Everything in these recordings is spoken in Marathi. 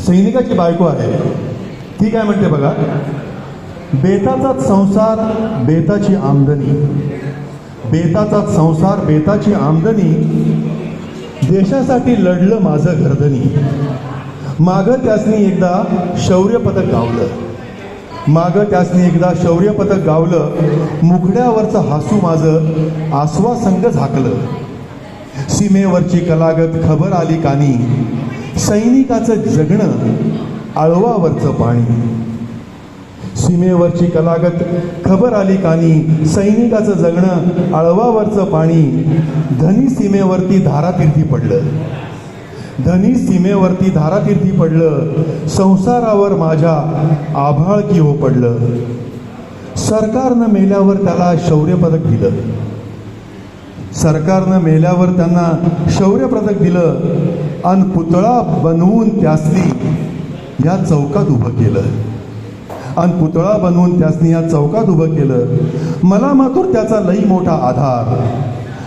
सैनिकाची बायको आहे. ती काय म्हणते बघा? बेताचाच संसार बेताची आमदनी. बेताचाच संसार बेताची आमदनी. देशासाठी लढलं माझं गर्दनी. मागं त्यासनी एकदा शौर्य पदक गावलं. मागं त्यासनी एकदा शौर्य पदक गावलं. मुखड्यावरचं हसू माझं आसवासंग झाकलं. सीमेवरची कलागत खबर आली कानी. सैनिकाचं जगणं आळवावरचं पाणी. सीमेवरची कलागत खबर आली कानी सैनिकाचं जगणं आळवावरचं पाणी. धनी सीमेवरती धारातीर्थी पडलं. धनी सीमेवरती धारातीर्थी पडलं. संसारावर माझ्या आभाळ की हो पडलं. सरकारनं मेल्यावर त्याला शौर्य पदक दिलं. सरकारनं मेल्यावर त्यांना शौर्य पदक दिलं. आणि पुतळा बनवून त्यासनी या चौकात उभं केलं. आणि पुतळा बनवून त्यासनी या चौकात उभं केलं. मला मातूर त्याचा लई मोठा आधार.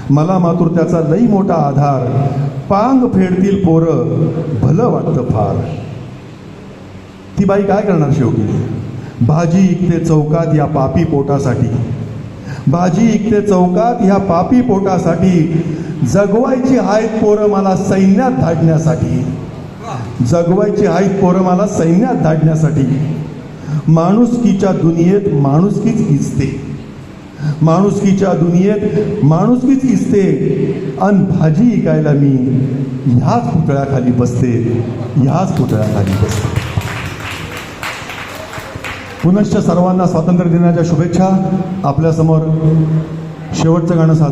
मला मातूर त्याचा लई मोठा आधार. पांग फेडतील पोरं भलं वाटतं फार. ती बाई काय करणार शेवटी? भाजी इकते चौकात या पापी पोटासाठी. भाजी इकते चौकात ह्या पापी पोटासाठी. जगवायची आहेत पोरं मला सैन्यात धाडण्यासाठी. जगवायची आहेत पोरं मला सैन्यात धाडण्यासाठी. माणुसकीच्या दुनियेत माणुसकीच इचते माणुसकीच्या दुनियेत माणुसकीच इचते अन भाजी इकायला मी ह्याच पुतळ्याखाली बसते. ह्याच पुतळ्याखाली बसते. पुनश्च सर्वांना स्वातंत्र्य दिनाच्या शुभेच्छा. आपल्यासमोर शेवटचं गाणं साध